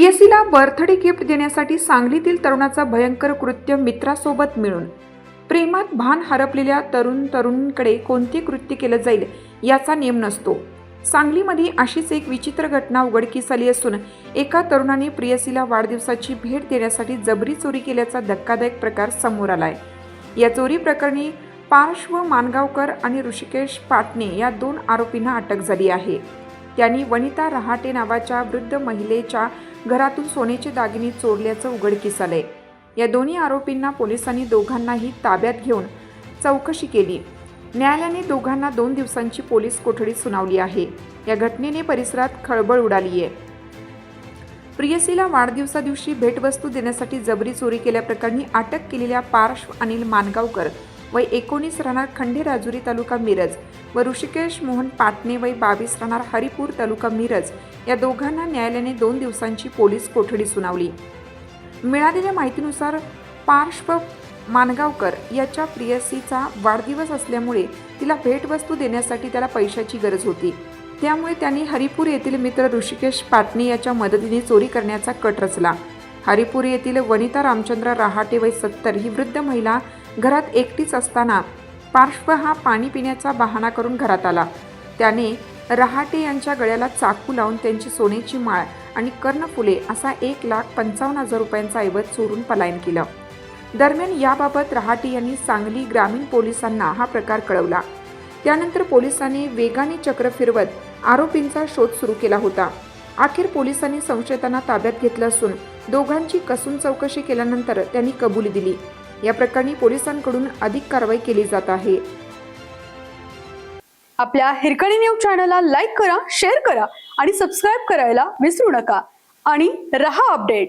प्रियसीला birthday gift देण्यासाठी सांगलीतील तरुणाचा भयंकर कृत्य मित्रासोबत मिळून. प्रेमात भान हरपलेल्या तरुण तरुणीकडे कोणते कृत्य केलं जाईल याचा नेम नसतो. सांगलीमध्ये अशीच एक विचित्र घटना उघडकीस आली असून एका तरुणाने प्रियसीला वाढदिवसाची भेट देण्यासाठी जबरी चोरी केल्याचा धक्कादायक प्रकार समोर आलाय. या चोरी प्रकरणी पार्श्व मानगावकर आणि ऋषिकेश पाटणे या दोन आरोपींना अटक झाली आहे. त्यांनी वनिता रहाटे नावाच्या वृद्ध महिलेच्या घरातून सोन्याचे दागिने चोरल्याचं उघडकीस आलंय या दोन्ही आरोपींना पोलिसांनी दोघांनाही ताब्यात घेऊन चौकशी केली. न्यायालयाने दोघांना दोन दिवसांची पोलीस कोठडी सुनावली आहे. या घटनेने परिसरात खळबळ उडाली आहे. प्रियसीला वाढदिवसा दिवशी भेटवस्तू देण्यासाठी जबरी चोरी केल्याप्रकरणी अटक केलेल्या पार्श्व अनिल मानगावकर वय एकोणीस राहणार खंडे राजुरी तालुका मिरज व ऋषिकेश मोहन पाटणे वय बावीस राहणार हरिपूर तालुका मिरज या दोघांना न्यायालयाने दोन दिवसांची पोलीस कोठडी सुनावली. मिळालेल्या माहितीनुसार पार्श्व मानगावकर याच्या प्रियसीचा वाढदिवस असल्यामुळे तिला भेटवस्तू देण्यासाठी त्याला पैशाची गरज होती. त्यामुळे त्यांनी हरिपूर येथील मित्र ऋषिकेश पाटणे याच्या मदतीने चोरी करण्याचा कट रचला. हरिपूर येथील वनिता रामचंद्र रहाटे वय सत्तर ही वृद्ध महिला घरात एकटीच असताना पार्श्व हा पाणी पिण्याचा बहाणा करून घरात आला. त्याने रहाटे यांच्या गळ्याला चाकू लावून त्यांची सोन्याची माळ आणि कर्णफुले असा एक लाख पंचावन्न हजार रुपयांचा ऐवज चोरून पलायन केलं. दरम्यान याबाबत रहाटे यांनी सांगली ग्रामीण पोलिसांना हा प्रकार कळवला. त्यानंतर पोलिसांनी वेगाने चक्र फिरवत आरोपींचा शोध सुरू केला होता. अखेर पोलिसांनी संशयितांना ताब्यात घेतलं असून दोघांची कसून चौकशी केल्यानंतर त्यांनी कबुली दिली. या प्रकरणी पोलिसांकडून अधिक कारवाई केली जात आहे. आपल्या हिरकणी न्यूज चॅनलला लाईक करा शेअर करा आणि सबस्क्राईब करायला विसरू नका. आणि रहा अपडेट.